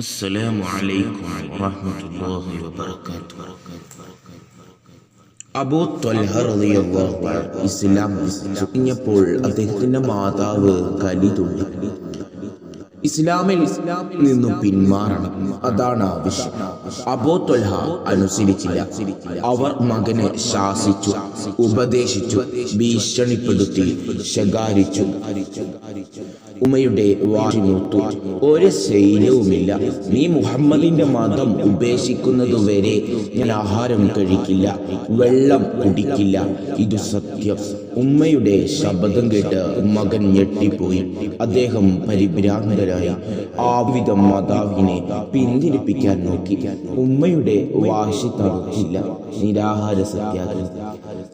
السلام عليكم ورحمة الله وبركاته അബൂ ത്വൽഹ റളിയല്ലാഹു അൻഹു ഇസ്ലാം കഴിഞ്ഞപ്പോൾ അദ്ദേഹത്തിന്റെ മാതാവ് കലി തുള്ളി ഇസ്ലാമിൽ നിന്നും പിന്മാറണം. അതാണ് ആവശ്യം. അബോത്തൊൽഹ അനുസരിച്ചില്ല. അവർ മകനെ ശാസിച്ചു ഉപദേശിച്ചു ഭീഷണിപ്പെടുത്തി ശകാരിച്ചു. ഉമയുടെ വാശിമുത്തു ഒരു ശൈലവുമില്ല നീ മുഹമ്മദിന്റെ മതം ഉപേക്ഷിക്കുന്നതുവരെ ഞാൻ ആഹാരം കഴിക്കില്ല വെള്ളം കുടിക്കില്ല. ഇത് സത്യം. ഉമ്മയുടെ ശബ്ദം കേട്ട് മകൻ ഞെട്ടിപ്പോയി. അദ്ദേഹം പരിഭ്രാന്തരായി ആവിധം മാതാവിനെ പിന്തിരിപ്പിക്കാൻ നോക്കി. ഉമ്മയുടെ വാശി തളർച്ചില്ല നിരാഹാര സത്യാഗ്രഹം.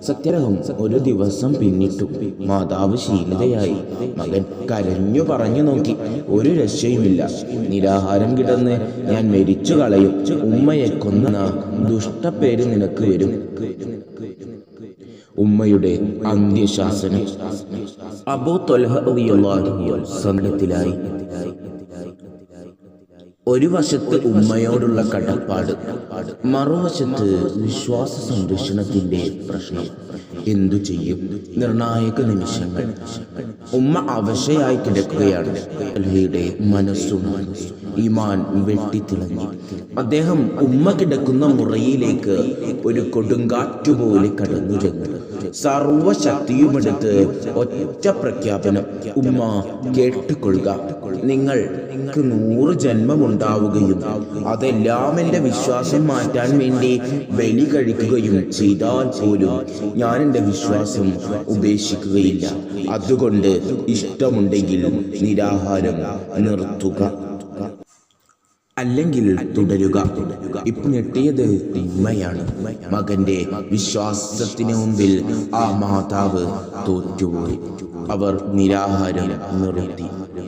സത്യാഗ്രഹം ഒരു ദിവസം പിന്നിട്ടു. മാതാവ് ശീലതയായി. മകൻ കരഞ്ഞു പറഞ്ഞു നോക്കി. ഒരു രക്ഷയുമില്ല. നിരാഹാരം കിടന്ന് ഞാൻ മരിച്ചു കളയും. ഉമ്മയെ കൊന്ന ദുഷ്ടപ്പേര് നിനക്ക് വരും. ഉമ്മയുടെ അന്ത്യശാസനം. അബൂ ത്വൽഹ റളിയല്ലാഹു സംഘത്തിലായി ഒരു വശത്ത് ഉമ്മയോടുള്ള കടപ്പാട് മറുവശത്ത് വിശ്വാസ സംരക്ഷണത്തിന്റെ പ്രശ്നം. എന്തു ചെയ്യും? നിർണായക നിമിഷങ്ങൾ. ഉമ്മ അവശയായി കിടക്കുകയാണ്. അൽഹയുടെ മനസ്സും ഈമാൻ വെട്ടിത്തിളങ്ങി. അദ്ദേഹം ഉമ്മ കിടക്കുന്ന മുറിയിലേക്ക് ഒരു കൊടുങ്കാറ്റുപോലെ കടന്നു ചെന്നു. സർവശക്തിയുമെടുത്ത് ഒറ്റ പ്രഖ്യാപനം ഉമ്മ കേട്ടുകൊള്ളുക. നിങ്ങൾ നിങ്ങൾക്ക് നൂറ് ജന്മമുണ്ടാവുകയും അതെല്ലാം എന്റെ വിശ്വാസം മാറ്റാൻ വേണ്ടി ബലി കഴിക്കുകയും ചെയ്താൽ പോലും ഞാൻ എന്റെ വിശ്വാസം ഉപേക്ഷിക്കുകയില്ല. അതുകൊണ്ട് ഇഷ്ടമുണ്ടെങ്കിൽ നിരാഹാരം നിർത്തുക. അല്ലെങ്കിൽ തുടരുക. ഇപ്പൊ ഞെട്ടിയത് തിന്മയാണ്. മകന്റെ വിശ്വാസത്തിന് മുമ്പിൽ ആ മാതാവ് തോറ്റുപോയി. അവർ നിരാഹാരം നിർത്തി.